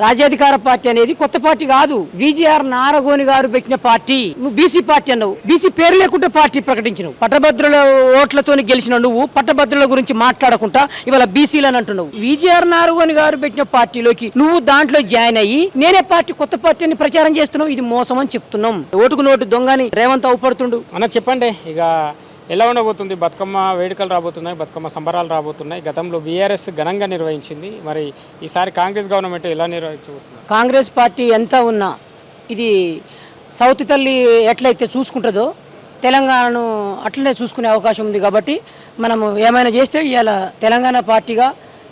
రాజ్యాధికార పార్టీ అనేది కొత్త పార్టీ కాదు. విజిఆర్ నారగోని గారు పెట్టిన పార్టీ. నువ్వు బీసీ పార్టీ అన్నావు. బీసీ పేరు లేకుండా పార్టీ ప్రకటించినవు. పట్టభద్రుల ఓట్లతో గెలిచిన నువ్వు. పట్టభద్రుల గురించి మాట్లాడకుండా ఇవాళ బీసీలు అని అంటున్నావు విజిఆర్ నారగోని గారు పెట్టిన పార్టీలోకి నువ్వు దాంట్లో జాయిన్ అయ్యి నేనే పార్టీ కొత్త పార్టీ అని ప్రచారం చేస్తున్నావు. ఇది మోసం అని చెప్తున్నాం. ఓటుకు నోటు దొంగని రేవంత్ అవుపడుతుండు. అన్న చెప్పండి. ఇక ఎలా ఉండబోతుంది? బతుకమ్మ వేడుకలు రాబోతున్నాయి బతుకమ్మ సంబరాలు రాబోతున్నాయి. గతంలో బీఆర్ఎస్ ఘనంగా నిర్వహించింది. మరి ఈసారి కాంగ్రెస్ గవర్నమెంట్ ఎలా నిర్వహించబోతుంది? కాంగ్రెస్ పార్టీ ఎంత ఉన్నా ఇది సౌత్ తల్లి ఎట్లయితే చూసుకుంటుందో తెలంగాణను అట్లనే చూసుకునే అవకాశం ఉంది కాబట్టి మనము ఏమైనా చేస్తే ఇవాళ తెలంగాణ పార్టీగా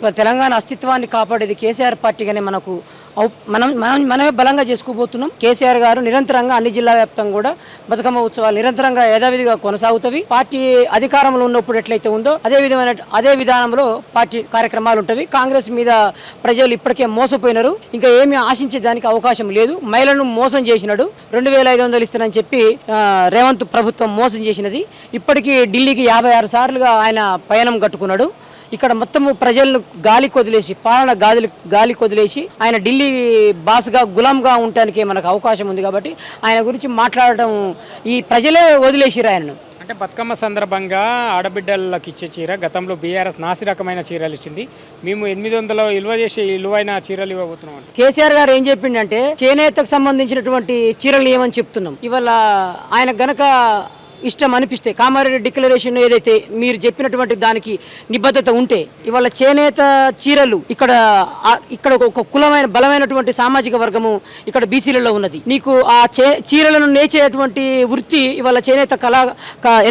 తెలంగాణ అస్తిత్వాన్ని కాపాడేది కేసీఆర్ పార్టీగానే మనకు అవు- మనం మనం మనమే బలంగా చేసుకోబోతున్నాం. కేసీఆర్ గారు నిరంతరంగా అన్ని జిల్లా వ్యాప్తంగా కూడా బతుకమ్మ ఉత్సవాలు నిరంతరంగా యథావిధిగా కొనసాగుతవి. పార్టీ అధికారంలో ఉన్నప్పుడు ఎట్లయితే ఉందో అదే విధమైన అదే విధానంలో పార్టీ కార్యక్రమాలు ఉంటవి. కాంగ్రెస్ మీద ప్రజలు ఇప్పటికే మోసపోయినారు. ఇంకా ఏమీ ఆశించే దానికి అవకాశం లేదు. మహిళలను మోసం చేసినాడు. రెండు వేల ఐదు వందలు ఇస్తానని చెప్పి రేవంత్ ప్రభుత్వం మోసం చేసినది. ఇప్పటికీ ఢిల్లీకి యాభై ఆరు సార్లుగా ఆయన పయనం కట్టుకున్నాడు. ఇక్కడ మొత్తము ప్రజలను గాలి కొదిలేసి పాలన గాలి గాలి కొదిలేసి ఆయన ఢిల్లీ బాస్గా గులాంగా ఉండటానికి మనకు అవకాశం ఉంది కాబట్టి ఆయన గురించి మాట్లాడటం ఈ ప్రజలే వదిలేసిరు ఆయనను. అంటే బతుకమ్మ సందర్భంగా ఆడబిడ్డలకు ఇచ్చే చీర గతంలో బీఆర్ఎస్ నాసి రకమైన చీరలు ఇచ్చింది. మేము ఎనిమిది వందల విలువ చేసే విలువైన చీరలు ఇవ్వబోతున్నాం కేసీఆర్ గారు ఏం చెప్పిండంటే చేనేతకు సంబంధించినటువంటి చీరలు ఏమని చెప్తున్నాం? ఇవాళ ఆయన గనక ఇష్టం అనిపిస్తే కామారెడ్డి డిక్లరేషన్ ఏదైతే మీరు చెప్పినటువంటి దానికి నిబద్ధత ఉంటే ఇవాళ చేనేత చీరలు ఇక్కడ ఇక్కడ ఒక- కులమైన బలమైనటువంటి సామాజిక వర్గము ఇక్కడ బీసీలలో ఉన్నది. నీకు ఆ చే చీరలను నేచేటువంటి వృత్తి ఇవాళ చేనేత కళ క-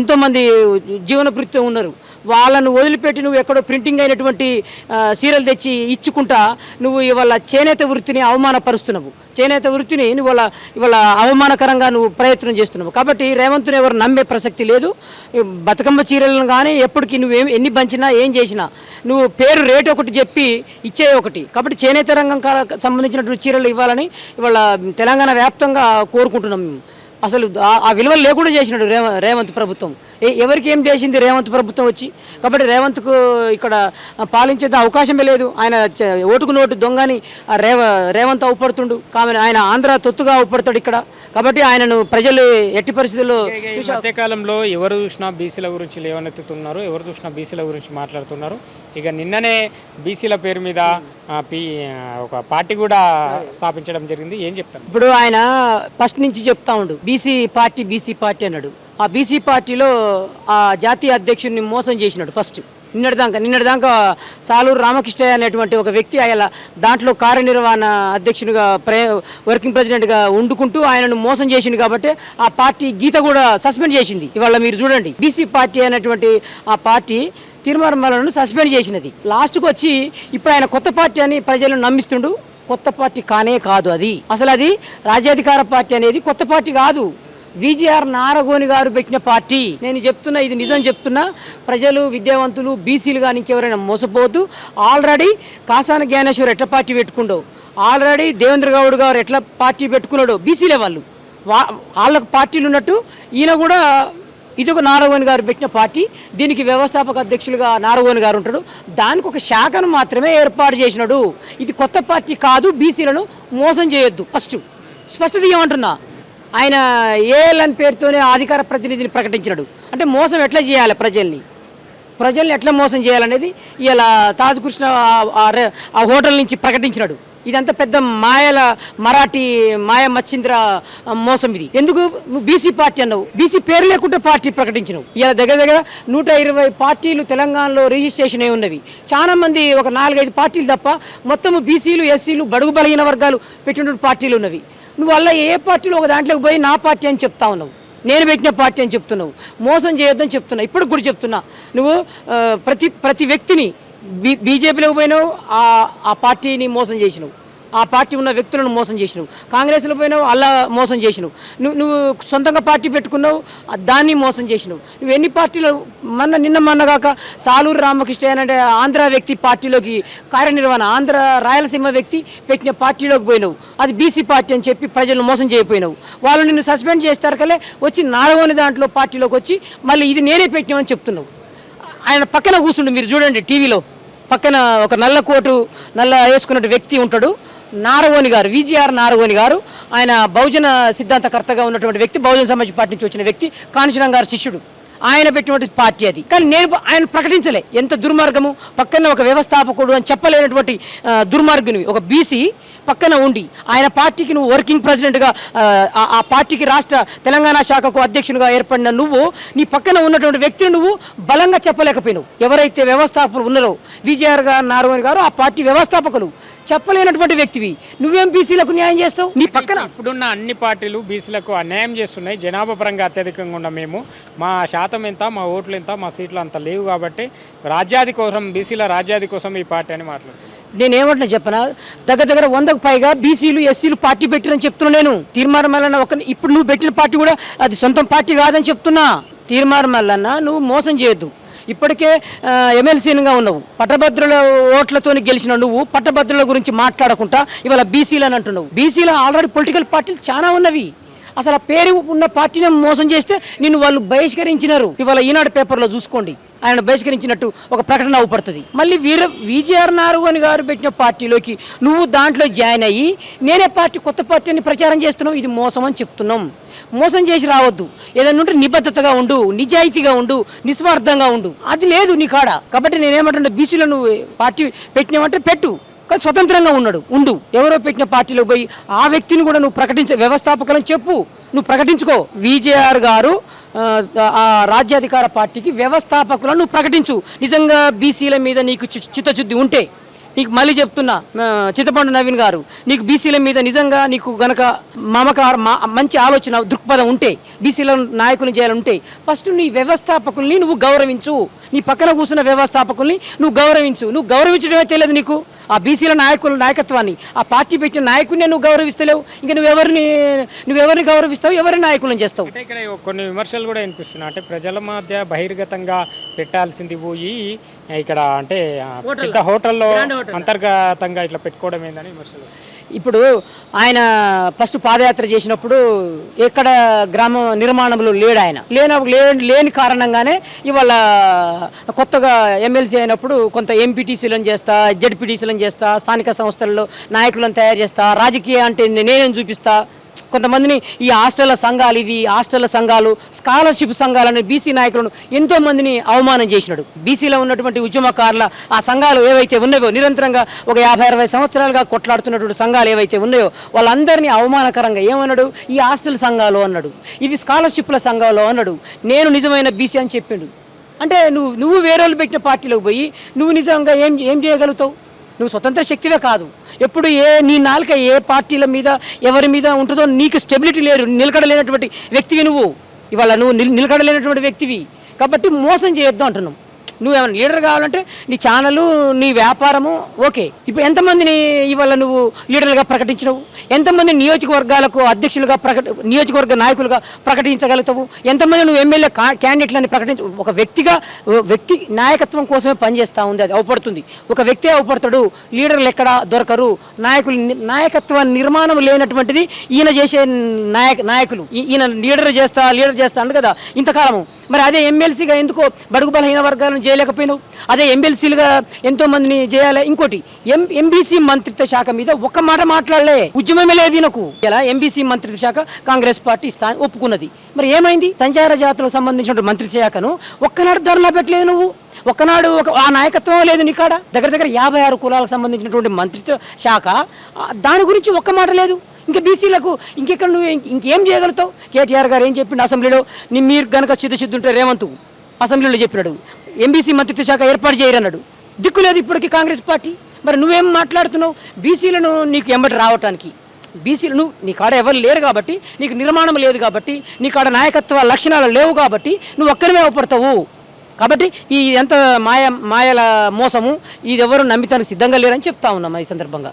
జీవన వృత్తి ఉన్నారు. వాళ్ళను వదిలిపెట్టి నువ్వు ఎక్కడో ప్రింటింగ్ అయినటువంటి ఆ, చీరలు తెచ్చి ఇచ్చుకుంటా నువ్వు ఇవాళ చేనేత వృత్తిని అవమానపరుస్తున్నావు. చేనేత వృత్తిని నువ్వు ఇవాళ ఇవాళ అవమానకరంగా నువ్వు ప్రయత్నం చేస్తున్నావు. కాబట్టి రేవంత్ని ఎవరు నమ్మే ప్రసక్తి లేదు. బతుకమ్మ చీరలను కానీ ఎప్పటికీ నువ్వేం ఎన్ని పంచినా ఏం చేసినా నువ్వు పేరు రేట్ ఒకటి చెప్పి ఇచ్చే ఒకటి. కాబట్టి చేనేత రంగం సంబంధించినటువంటి చీరలు ఇవ్వాలని ఇవాళ తెలంగాణ వ్యాప్తంగా కోరుకుంటున్నాం మేము. అసలు ఆ- విలువలు లేకుండా చేసినాడు రేవ రేవంత్ ప్రభుత్వం. ఎవరికి ఏం చేసింది రేవంత్ ప్రభుత్వం వచ్చి? కాబట్టి రేవంత్కు ఇక్కడ పాలించే అవకాశమే లేదు. ఆయన ఓటుకు నోటు దొంగని రేవ రేవంత్ అవుపడుతుండు. కాబట్టి ఆయన ఆంధ్ర తొత్తుగా అవుపడతాడు ఇక్కడ. కాబట్టి ఆయనను ప్రజలు ఎట్టి పరిస్థితుల్లో మధ్యకాలంలో ఎవరు చూసినా బీసీల గురించి లేవనెత్తుతున్నారు. ఎవరు చూసినా బీసీల గురించి మాట్లాడుతున్నారు. ఇక నిన్ననే బీసీల పేరు మీద ఒక పార్టీ కూడా స్థాపించడం జరిగింది. ఏం చెప్తారు? ఇప్పుడు ఆయన ఫస్ట్ నుంచి చెప్తా ఉండు. బీసీ పార్టీ బీసీ పార్టీ అన్నాడు. ఆ బీసీ పార్టీలో ఆ జాతీయ అధ్యక్షుడిని మోసం చేసినాడు ఫస్ట్. నిన్నటిదాకా నిన్నటిదాకా సాలూరు రామకృష్ణయ్య అనేటువంటి ఒక వ్యక్తి ఆయన దాంట్లో కార్యనిర్వహణ అధ్యక్షునిగా ప్రే వర్కింగ్ ప్రెసిడెంట్గా వండుకుంటూ ఆయనను మోసం చేసింది కాబట్టి ఆ పార్టీ గీత కూడా సస్పెండ్ చేసింది. ఇవాళ మీరు చూడండి బీసీ పార్టీ అనేటువంటి ఆ పార్టీ తిరుమలను సస్పెండ్ చేసినది. లాస్ట్కి వచ్చి ఇప్పుడు ఆయన కొత్త పార్టీ అని ప్రజలను నమ్మిస్తుండు. కొత్త పార్టీ కానే కాదు అది. అసలు అది రాజ్యాధికార పార్టీ అనేది కొత్త పార్టీ కాదు. విజిఆర్ నారగోని గారు పెట్టిన పార్టీ. నేను చెప్తున్నా ఇది నిజం చెప్తున్నా ప్రజలు విద్యావంతులు బీసీలు కానీ ఇంకెవరైనా మోసపోవద్దు. ఆల్రెడీ కాసాన జ్ఞానేశ్వర్ ఎట్లా పార్టీ పెట్టుకుండో ఆల్రెడీ దేవేంద్ర గౌడ్ గారు ఎట్లా పార్టీ పెట్టుకున్నాడో బీసీలే వాళ్ళు. వా వాళ్ళకు పార్టీలు ఉన్నట్టు ఈయన కూడా ఇది ఒక నారగోని గారు పెట్టిన పార్టీ. దీనికి వ్యవస్థాపక అధ్యక్షులుగా నారగోని గారు ఉంటాడు. దానికి ఒక శాఖను మాత్రమే ఏర్పాటు చేసినాడు. ఇది కొత్త పార్టీ కాదు బీసీలను మోసం చేయొద్దు. ఫస్ట్. స్పష్టత ఏమంటున్నా? ఆయన ఏఎల్ఎన్ పేరుతోనే అధికార ప్రతినిధిని ప్రకటించినాడు. అంటే మోసం ఎట్లా చేయాలి ప్రజల్ని? ప్రజల్ని ఎట్లా మోసం చేయాలనేది ఇలా తాజకృష్ణ ఆ- హోటల్ నుంచి ప్రకటించినాడు. ఇదంతా పెద్ద మాయల మరాఠీ మాయ మచ్చింద్ర మోసం ఇది. ఎందుకు? నువ్వు బీసీ పార్టీ అన్నావు. బీసీ పేరు లేకుండా పార్టీ ప్రకటించినావు. ఇలా దగ్గర దగ్గర నూట ఇరవై పార్టీలు తెలంగాణలో రిజిస్ట్రేషన్ అయి ఉన్నవి. చాలా మంది ఒక నాలుగైదు పార్టీలు తప్ప మొత్తం బీసీలు ఎస్సీలు బడుగు బలహీన వర్గాలు పెట్టినటువంటి పార్టీలు ఉన్నవి. నువ్వు వల్ల ఏ పార్టీలో ఒక దాంట్లోకి పోయి నా పార్టీ అని చెప్తా ఉన్నావు? నేను పెట్టిన పార్టీ అని చెప్తున్నావు. మోసం చేయొద్దని చెప్తున్నా. ఇప్పుడు కూడా చెప్తున్నా. నువ్వు ప్రతి ప్రతి వ్యక్తిని బీ బీజేపీలోకి పోయినావు ఆ ఆ పార్టీని మోసం చేసినావు. ఆ పార్టీ ఉన్న వ్యక్తులను మోసం చేసినావు. కాంగ్రెస్లో పోయినావు అలా మోసం చేసినావు. నువ్వు నువ్వు సొంతంగా పార్టీ పెట్టుకున్నావు దాన్ని మోసం చేసినావు. నువ్వు ఎన్ని పార్టీలు మొన్న నిన్న మొన్నగాక సాలూరు రామకృష్ణ అనే ఆంధ్ర వ్యక్తి పార్టీలోకి కార్యనిర్వహణ ఆంధ్ర రాయలసీమ వ్యక్తి పెట్టిన పార్టీలోకి పోయినావు. అది బీసీ పార్టీ అని చెప్పి ప్రజలను మోసం చేయకపోయినావు వాళ్ళు నిన్ను సస్పెండ్ చేస్తారు కలే వచ్చి నాలుగోని దాంట్లో పార్టీలోకి వచ్చి మళ్ళీ ఇది నేనే పెట్టినామని చెప్తున్నావు. ఆయన పక్కన కూర్చుండు మీరు చూడండి టీవీలో. పక్కన ఒక నల్ల కోటు నల్ల వేసుకున్న వ్యక్తి ఉంటాడు. నారగోని గారు విజిఆర్ నారగోని గారు ఆయన బహుజన సిద్ధాంతకర్తగా ఉన్నటువంటి వ్యక్తి బహుజన సమాజ్ పార్టీ నుంచి వచ్చిన వ్యక్తి కాంచనం గారి శిష్యుడు. ఆయన పెట్టినటువంటి పార్టీ అది. కానీ నేను ఆయన ప్రకటించలే. ఎంత దుర్మార్గము పక్కన ఒక వ్యవస్థాపకుడు అని చెప్పలేనటువంటి దుర్మార్గుని ఒక బీసీ పక్కన ఉండి ఆయన పార్టీకి నువ్వు వర్కింగ్ ప్రెసిడెంట్గా ఆ, పార్టీకి రాష్ట్ర తెలంగాణ శాఖకు అధ్యక్షునిగా ఏర్పడిన నువ్వు నీ పక్కన ఉన్నటువంటి వ్యక్తిని నువ్వు బలంగా చెప్పలేకపోయినావు. ఎవరైతే వ్యవస్థాపకులు ఉన్నారో విజయఆర్ గారు నారాయణ గారు ఆ పార్టీ వ్యవస్థాపకులు చెప్పలేనటువంటి వ్యక్తివి. నువ్వేం బీసీలకు న్యాయం చేస్తావు? నీ పక్కన. ఇప్పుడున్న అన్ని పార్టీలు బీసీలకు అన్యాయం చేస్తున్నాయి. జనాభా పరంగా అత్యధికంగా ఉన్న మేము మా శాతం ఎంత మా ఓట్లు ఎంత మా సీట్లు అంత లేవు కాబట్టి రాజ్యాది కోసం బీసీల రాజ్యాది కోసం ఈ పార్టీ అని మాట్లాడుతున్నాం. నేనేమంటున్నా చెప్పనా? దగ్గర దగ్గర వందకు పైగా బీసీలు ఎస్సీలు పార్టీ పెట్టిరని చెప్తున్నా నేను. తీర్మానం మల్లన్న ఒక ఇప్పుడు నువ్వు పెట్టిన పార్టీ కూడా అది సొంతం పార్టీ కాదని చెప్తున్నా. తీర్మానం మల్లన్న నువ్వు మోసం చేయొద్దు. ఇప్పటికే ఆ, ఎమ్మెల్సీగా ఉన్నావు. పట్టభద్రుల ఓట్లతో గెలిచిన నువ్వు పట్టభద్రుల గురించి మాట్లాడకుండా ఇవాళ బీసీలు అని అంటున్నావు. బీసీలో ఆల్రెడీ పొలిటికల్ పార్టీలు చాలా ఉన్నవి. అసలు ఆ పేరు ఉన్న పార్టీని మోసం చేస్తే నిన్ను వాళ్ళు బహిష్కరించినారు. ఇవాళ ఈనాడు పేపర్లో చూసుకోండి. ఆయన బహిష్కరించినట్టు ఒక ప్రకటన అవుపడుతుంది. మళ్ళీ వీర విజయఆర్ నారుగోని గారు పెట్టిన పార్టీలోకి నువ్వు దాంట్లో జాయిన్ అయ్యి నేనే పార్టీ కొత్త పార్టీని ప్రచారం చేస్తున్నావు. ఇది మోసం అని చెప్తున్నాం. మోసం చేసి రావద్దు. ఏదైనా ఉంటే నిబద్ధతగా ఉండు నిజాయితీగా ఉండు నిస్వార్థంగా ఉండు. అది లేదు నీ కాడ. కాబట్టి నేనేమంటున్నా బీసీలో నువ్వు పార్టీ పెట్టినావంటే పెట్టు. కానీ స్వతంత్రంగా ఉన్నాడు. ఉండు. ఎవరో పెట్టిన పార్టీలో పోయి ఆ వ్యక్తిని కూడా నువ్వు ప్రకటించ వ్యవస్థాపకులను చెప్పు. నువ్వు ప్రకటించుకో. విజేఆర్ గారు ఆ, రాజ్యాధికార పార్టీకి వ్యవస్థాపకులను నువ్వు ప్రకటించు. నిజంగా బీసీల మీద నీకు చిత్తశుద్ధి ఉంటే నీకు మళ్ళీ చెప్తున్నా చిత్తపండు నవీన్ గారు నీకు బీసీల మీద నిజంగా నీకు గనక మమకార మా మంచి ఆలోచన దృక్పథం ఉంటే బీసీల నాయకులు చేయాలంటే ఫస్ట్ నీ వ్యవస్థాపకుల్ని నువ్వు గౌరవించు. నీ పక్కన కూర్చున్న వ్యవస్థాపకుల్ని నువ్వు గౌరవించు. నువ్వు గౌరవించడమే తెలియదు నీకు. ఆ బీసీల నాయకుల నాయకత్వాన్ని ఆ పార్టీ పెట్టిన నాయకుడినే నువ్వు గౌరవిస్తలేవు ఇంకా నువ్వెవరిని నువ్వెవరిని గౌరవిస్తావు ఎవరిని నాయకులను చేస్తావు? అంటే ఇక్కడ కొన్ని విమర్శలు కూడా వినిపిస్తున్నాయి. అంటే ప్రజల మధ్య బహిర్గతంగా పెట్టాల్సింది పోయి ఇక్కడ అంటే పెద్ద హోటల్లో అంతర్గతంగా ఇట్లా పెట్టుకోవడం ఏందని విమర్శలు ఇప్పుడు ఆయన ఫస్ట్ పాదయాత్ర చేసినప్పుడు ఎక్కడ గ్రామ నిర్మాణంలో లేడు ఆయన. లేనప్పుడు లేని కారణంగానే ఇవాళ కొత్తగా ఎమ్మెల్సీ అయినప్పుడు కొంత ఎంపీటీసీలను చేస్తా జడ్పీటీసీలను చేస్తా స్థానిక సంస్థల్లో నాయకులను తయారు చేస్తా రాజకీయ అంటే నేనేం చూపిస్తా కొంతమందిని ఈ హాస్టళ్ళ సంఘాలు ఇవి హాస్టళ్ళ సంఘాలు స్కాలర్షిప్ సంఘాలని బీసీ నాయకులను ఎంతోమందిని అవమానం చేసినాడు. బీసీలో ఉన్నటువంటి ఉద్యమకారుల ఆ సంఘాలు ఏవైతే ఉన్నాయో నిరంతరంగా ఒక యాభై అరవై సంవత్సరాలుగా కొట్లాడుతున్నటువంటి సంఘాలు ఏవైతే ఉన్నాయో వాళ్ళందరినీ అవమానకరంగా ఏమన్నాడు? ఈ హాస్టల్ సంఘాలు అన్నాడు. ఇవి స్కాలర్షిప్ల సంఘాలు అన్నాడు. నేను నిజమైన బీసీ అని చెప్పిండు. అంటే నువ్వు నువ్వు వేరే వాళ్ళు పెట్టిన పార్టీలోకి పోయి నువ్వు నిజంగా ఏం ఏం చేయగలుగుతావు? నువ్వు స్వతంత్ర శక్తివే కాదు. ఎప్పుడు ఏ నీ నాలుక ఏ పార్టీల మీద ఎవరి మీద ఉంటుందో నీకు స్టెబిలిటీ లేరు నిలకడలేనటువంటి వ్యక్తివి నువ్వు. ఇవాళ నువ్వు నిలకడలేనటువంటి వ్యక్తివి. కాబట్టి మోసం చేయొద్దు అంటున్నావు నువ్వేమైనా లీడర్ కావాలంటే నీ ఛానల్ నీ వ్యాపారము ఓకే. ఇప్పుడు ఎంతమందిని ఇవాళ నువ్వు లీడర్లుగా ప్రకటించినవు? ఎంతమంది నియోజకవర్గాలకు అధ్యక్షులుగా ప్రకటి నియోజకవర్గ నాయకులుగా ప్రకటించగలుగుతావు? ఎంతమంది నువ్వు ఎమ్మెల్యే కా- క్యాండిడేట్లని ప్రకటించ ఒక వ్యక్తిగా వ్యక్తి నాయకత్వం కోసమే పనిచేస్తూ ఉంది అది అవపడుతుంది. ఒక వ్యక్తి అవపడతాడు లీడర్లు ఎక్కడ దొరకరు నాయకులు నాయకత్వ నిర్మాణం లేనటువంటిది ఈయన చేసే నాయక నాయకులు. ఈయన లీడర్ చేస్తా లీడర్ చేస్తా అండు కదా ఇంతకాలము. మరి అదే ఎమ్మెల్సీగా ఎందుకో బడుగు బలహీన వర్గాలను చేయలేకపోయినావు? అదే ఎమ్మెల్సీలుగా ఎంతో మందిని చేయాలి? ఇంకోటి ఎం ఎంబీసీ మంత్రిత్వ శాఖ మీద ఒక్క మాట మాట్లాడలే. ఉద్యమమే లేదు నాకు ఇలా ఎంబీసీ మంత్రిత్వ శాఖ కాంగ్రెస్ పార్టీ స్థాయి ఒప్పుకున్నది. మరి ఏమైంది? సంచార జాతులకు సంబంధించిన మంత్రిత్వ శాఖను ఒక్కనాడు ధరలో పెట్టలేదు నువ్వు. ఒక్కనాడు ఒక ఆ నాయకత్వం లేదు నీకాడ దగ్గర దగ్గర యాభై ఆరు కులాలకు సంబంధించినటువంటి మంత్రిత్వ శాఖ దాని గురించి ఒక్క మాట లేదు. ఇంకా బీసీలకు ఇంకెక్కడ నువ్వు ఇంకేం చేయగలుగుతావు? కేటీఆర్ గారు ఏం చెప్పిండు అసెంబ్లీలో నీ మీరు కనుక చిత్తశుద్ధి ఉంటే రేవంత్ అసెంబ్లీలో చెప్పినాడు. ఎంబీసీ మంత్రిత్వ శాఖ ఏర్పాటు చేయరన్నాడు. దిక్కు లేదు ఇప్పటికీ కాంగ్రెస్ పార్టీ. మరి నువ్వేం మాట్లాడుతున్నావు? బీసీలను నీకు ఎంబటి రావటానికి. బీసీలు నువ్వు నీ కాడ ఎవరు లేరు కాబట్టి నీకు నిర్మాణం లేదు కాబట్టి నీ కాడ నాయకత్వ లక్షణాలు లేవు కాబట్టి నువ్వు ఒక్కరివే అవపడతావు. కాబట్టి ఈ ఎంత మాయ మాయల మోసము ఇది ఎవరు నమ్మితానికి సిద్ధంగా లేరని చెప్తా ఉన్నాం ఈ సందర్భంగా.